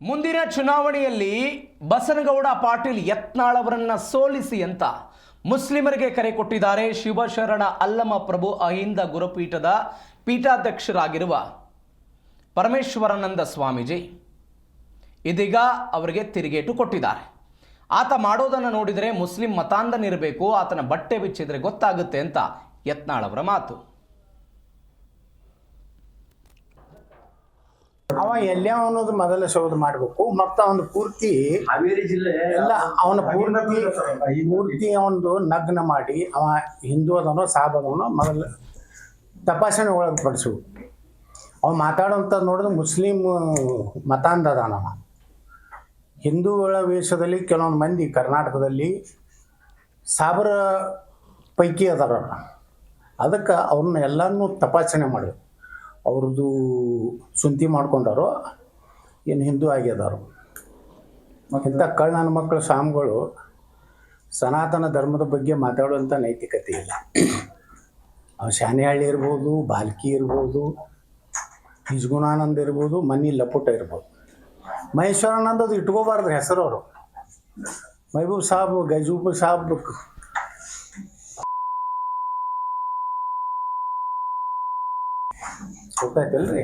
ಮುಂದಿನ ಚುನಾವಣೆಯಲ್ಲಿ ಬಸನಗೌಡ ಪಾಟೀಲ್ ಯತ್ನಾಳ್ ಅವರನ್ನ ಸೋಲಿಸಿ ಅಂತ ಮುಸ್ಲಿಮರಿಗೆ ಕರೆ ಕೊಟ್ಟಿದ್ದಾರೆ ಶಿವಶರಣ ಅಲ್ಲಮ ಪ್ರಭು ಅಹಿಂದ ಗುರುಪೀಠದ ಪೀಠಾಧ್ಯಕ್ಷರಾಗಿರುವ ಪರಮೇಶ್ವರಾನಂದ ಸ್ವಾಮೀಜಿ ಇದೀಗ ಅವರಿಗೆ ತಿರುಗೇಟು ಕೊಟ್ಟಿದ್ದಾರೆ. ಆತ ಮಾಡೋದನ್ನು ನೋಡಿದರೆ ಮುಸ್ಲಿಂ ಮತಾಂಧನಿರಬೇಕು, ಆತನ ಬಟ್ಟೆ ಬಿಚ್ಚಿದ್ರೆ ಗೊತ್ತಾಗುತ್ತೆ ಅಂತ ಯತ್ನಾಳವರ ಮಾತು. ಅವ ಎಲ್ಲೇ ಅನ್ನೋದು ಮೊದಲ ಶೋಧ ಮಾಡಬೇಕು ಮತ್ತು ಅವನ ಪೂರ್ತಿ ಹಾವೇರಿ ಜಿಲ್ಲೆ ಎಲ್ಲ ಅವನ ಪೂರ್ತಿ ಪೂರ್ತಿ ಅವನದು ನಗ್ನ ಮಾಡಿ ಅವ ಹಿಂದೂ ಅದನೋ ಸಾಬ್ ಅದನೋ ಮೊದಲು ತಪಾಸಣೆ ಒಳಗೆ ಪಡಿಸು. ಅವ ಮಾತಾಡೋಂಥ ನೋಡಿದ್ರೆ ಮುಸ್ಲಿಂ ಮತಾಂಧ ಅದಾನವ ಹಿಂದೂಗಳ ವೇಷದಲ್ಲಿ ಕೆಲವೊಂದು ಮಂದಿ ಕರ್ನಾಟಕದಲ್ಲಿ ಸಾಬರ ಪೈಕಿ ಅದಾರ ಅದಕ್ಕೆ ಅವ್ರನ್ನ ಎಲ್ಲರನ್ನೂ ತಪಾಸಣೆ ಮಾಡಬೇಕು ಅವ್ರದ್ದು ಸುಂತಿ ಮಾಡ್ಕೊಂಡಾರೋ, ಏನು ಹಿಂದೂ ಆಗ್ಯದಾರು. ಇಂಥ ಕಳ್ಳ ನನ್ನ ಮಕ್ಕಳು ಸ್ವಾಮಿಗಳು ಸನಾತನ ಧರ್ಮದ ಬಗ್ಗೆ ಮಾತಾಡುವಂಥ ನೈತಿಕತೆ ಇಲ್ಲ. ಅವು ಶಾನೆಹಳ್ಳಿ ಇರ್ಬೋದು, ಬಾಲ್ಕಿ ಇರ್ಬೋದು, ನಿಜಗುಣಾನಂದ ಇರ್ಬೋದು ಮನಿ ಲಪುಟ ಇರ್ಬೋದು. ಮಹೇಶ್ವರಾನಂದದು ಇಟ್ಕೋಬಾರ್ದು ಹೆಸರು ಅವರು ಮೈಬೂಬ್ ಸಾಬ್, ಗೈಜೂಬ್ ಸಾಬ್ ಗೊತ್ತಾಯ್ತಲ್ರಿ